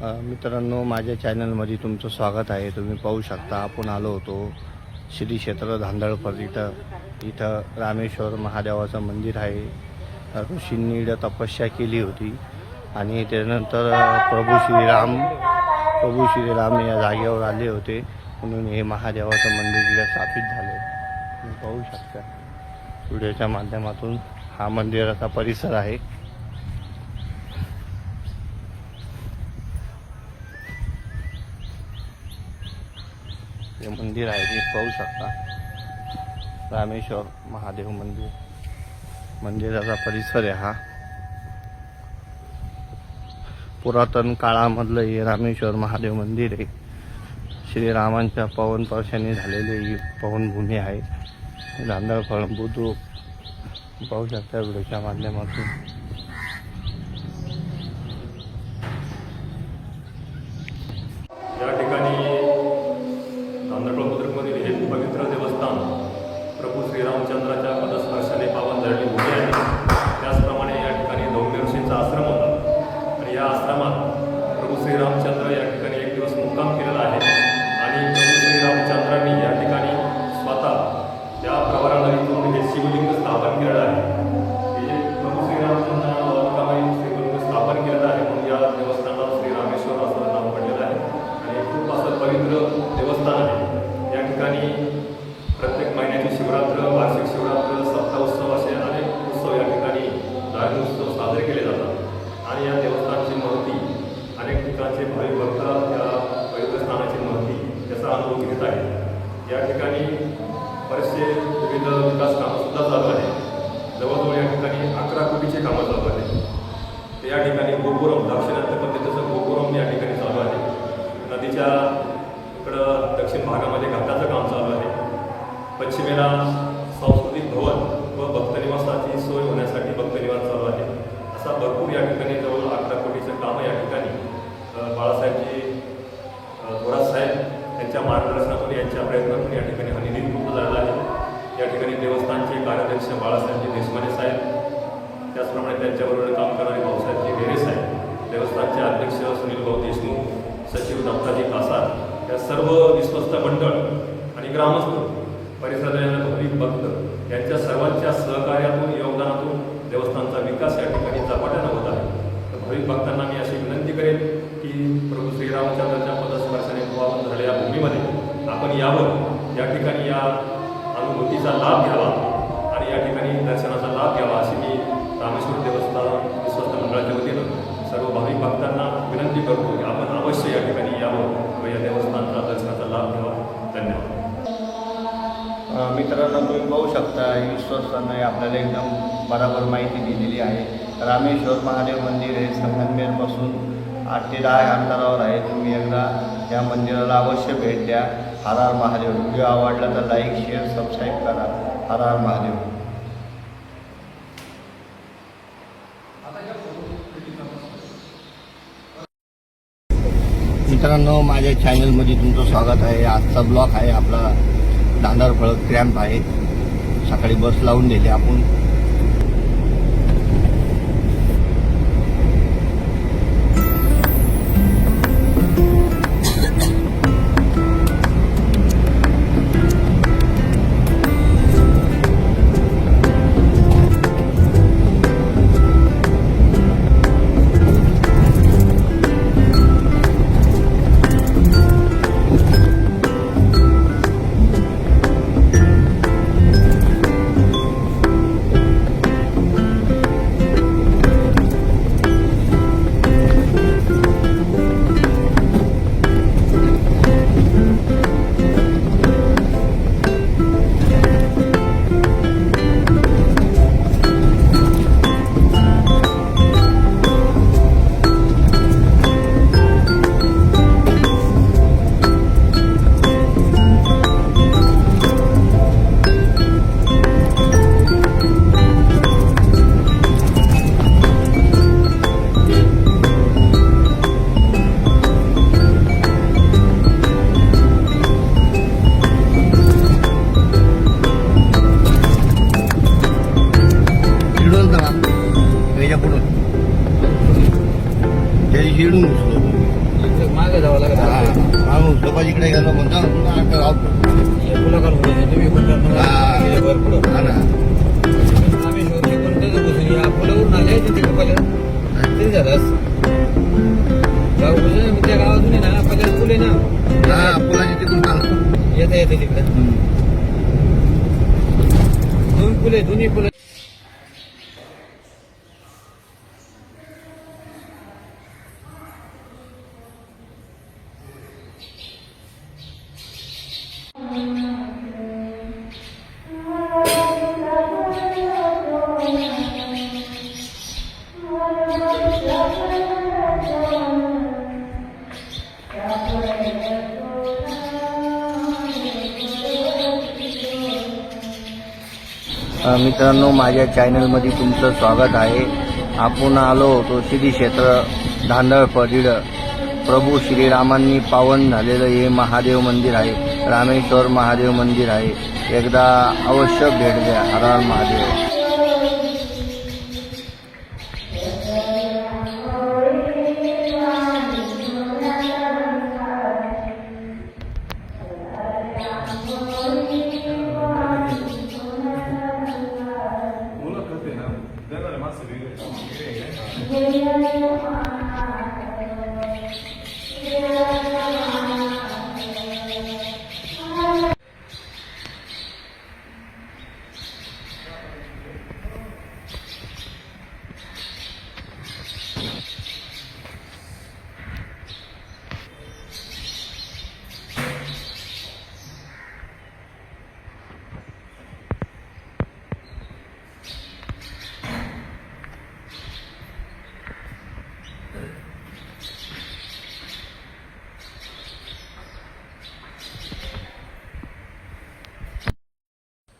मित्रांनो माझ्या चॅनलमध्ये तुमचं स्वागत आहे. तुम्ही पाहू शकता आपण आलो होतो श्री क्षेत्र धांदळपर इथं. इथं रामेश्वर महादेवाचं मंदिर आहे. ऋषींनी तपस्या केली होती. आणि त्यानंतर प्रभू श्रीराम प्रभू श्रीराम या जागेवर आले होते. म्हणून हे महादेवाचं मंदिर इथं स्थापित झालं. तुम्ही पाहू शकता. व्हिडिओच्या माध्यमातून हा मंदिराचा परिसर आहे. हे मंदिर आहे ते पाहू शकता. रामेश्वर महादेव मंदिर. मंदिराचा परिसर आहे हा. पुरातन काळामधलं हे रामेश्वर महादेव मंदिर आहे. श्रीरामांच्या पवन स्पर्शाने झालेली ही पवनभूमी आहे. रांदळफळ बुद्रुक. पाहू शकता व्हिडिओच्या माध्यमातून. असं पवित्र देवस्थान आहे. या ठिकाणी प्रत्येक महिन्याची शिवरात्र वार्षिक शिवरात्र सप्ताह उत्सव असे अनेक उत्सव या ठिकाणी धार्मिक उत्सव साजरे केले जातात. आणि या देवस्थानाची महती अनेक ठिकाणचे भावी भक्त या पवित्र स्थानाची महती याचा अनुभव घेत आहे या ठिकाणी बरेचसे विविध विकास कामंसुद्धा चालू आहे जवळजवळ या ठिकाणी अकरा कोटीचे कामं चालू आहे या ठिकाणी गोपुरम दाक्षिणात्य पद्धतीचं गोपुरम या ठिकाणी नदीच्या इकडं दक्षिण भागामध्ये घाटाचं काम चालू आहे. पश्चिमेला सांस्कृतिक भवन व भक्तनिवासाची सोय होण्यासाठी भक्तनिवास चालू आहे. असा भरपूर या ठिकाणी जवळ अकरा कोटीचं कामं या ठिकाणी बाळासाहेबजी थोरात साहेब यांच्या मार्गदर्शनातून यांच्या प्रयत्नातून या ठिकाणी हा निधी पूर्ण झाला आहे. या ठिकाणी देवस्थानचे कार्याध्यक्ष बाळासाहेबजी देशमाने साहेब त्याचप्रमाणे त्यांच्याबरोबर काम करणारे भाऊसाहेबजी वेरे साहेब सचिव दत्ताजी कासार या सर्व विश्वस्त मंडळ आणि ग्रामस्थ परिसरातील भाविक भक्त यांच्या सर्वांच्या सहकार्यातून योगदानातून देवस्थानचा विकास या ठिकाणी झपाट्यानं होत आहे. तर भाविक भक्तांना मी अशी विनंती करेन की प्रभू श्रीरामचंद्राच्या पदस्पर्शाने पावन झालेल्या भूमीमध्ये आपण यावं. या ठिकाणी या अनुभूतीचा लाभ घ्यावा आणि या ठिकाणी दर्शनाचा लाभ घ्यावा अशी मी रामेश्वर देवस्थान विश्वस्त मंडळाच्या वतीनं सर्व भाविक भक्तांना विनंती करतो की आपण अवश्य या ठिकाणी यावं व या देवस्थानचा दर्शनाचा लाभ घ्यावा. धन्यवाद. मित्रांनो तुम्ही पाहू शकता विश्वस्तांना आपल्याला एकदम बराबर माहिती दिलेली आहे. रामेश्वर महादेव मंदिर हे संगमनेरपासून आठ ते दहा अंतरावर आहे. तुम्ही एकदा या मंदिराला अवश्य भेट द्या. हर हर महादेव. व्हिडिओ आवडला तर लाईक शेअर सबस्क्राईब करा. हर हर महादेव. मित्रांनो माझ्या चॅनलमध्ये तुमचं स्वागत आहे. आजचा ब्लॉक आहे आपला दांडारफळ क्रॅम्प आहे. सकाळी बस लावून दिली आपण. त्या गावातून आहे ना पहिल्या पुल आहे ना. हा पुलाची तिकडून चालतो. येता येते तिकडे. दोन पुले दोन्ही पुले मित्रांनो माझ्या चॅनलमध्ये तुमचं स्वागत आहे. आपण आलो होतो श्री क्षेत्र धांदळपडीड प्रभू श्रीरामांनी पावन झालेलं हे महादेव मंदिर आहे. रामेश्वर महादेव मंदिर आहे. एकदा अवश्य भेट द्या. हर हर महादेव अ,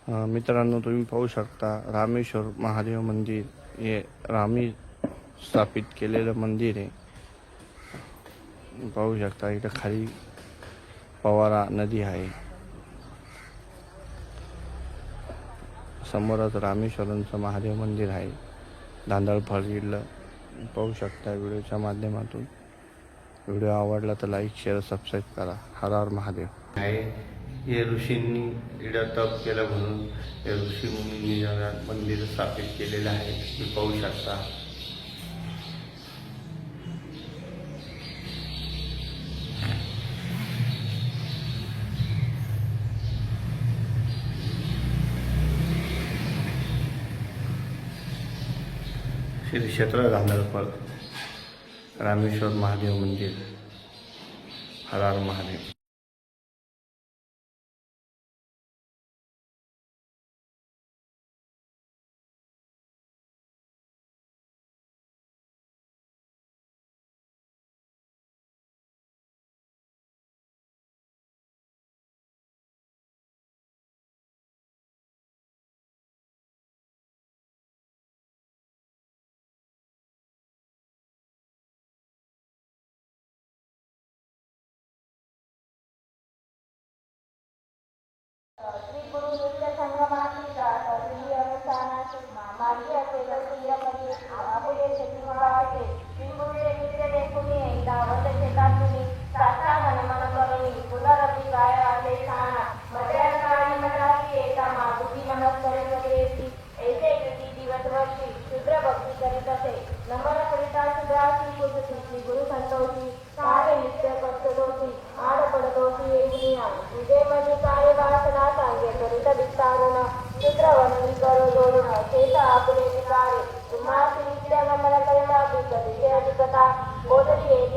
मित्रांनो तुम्ही पाहू शकता रामेश्वर महादेव मंदिर हे रामी स्थापित केलेलं मंदिर आहे. पाहू शकता इथं खाली पवारा नदी आहे. समोरच रामेश्वरांचं महादेव मंदिर आहे. धांदळ फळीला पाहू शकता व्हिडिओच्या माध्यमातून. व्हिडिओ आवडला तर लाईक शेअर सबस्क्राईब करा. हर हर महादेव. आहे. हे ऋषींनी इडं तप केलं म्हणून या ऋषी मुनी मंदिर स्थापित केलेलं आहे तुम्ही पाहू शकता. श्री क्षेत्र गांधळपळ रामेश्वर महादेव मंदिर हरार महादेव.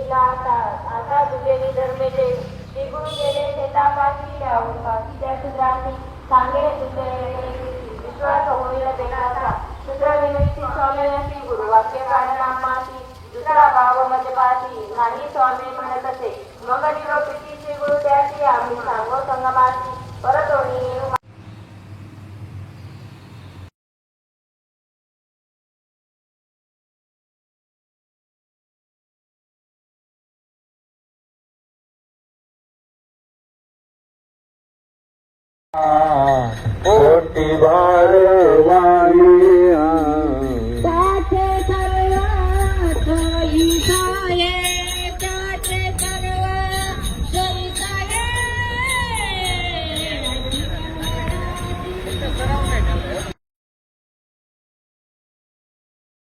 बोलली आता. आता तुझे धर्मेचे निघून गुरु गेले शेतापाशी यावून पाशी त्या शुद्राची सांगे तुझे विश्वास होईल देणारा शुद्र विनंती स्वामी श्री गुरु वाक्य कारणामाची दुसरा भाव म्हणजे मध्ये नाही स्वामी म्हणत असे. मग निरोपीची गुरु त्याची आम्ही कोटी बारे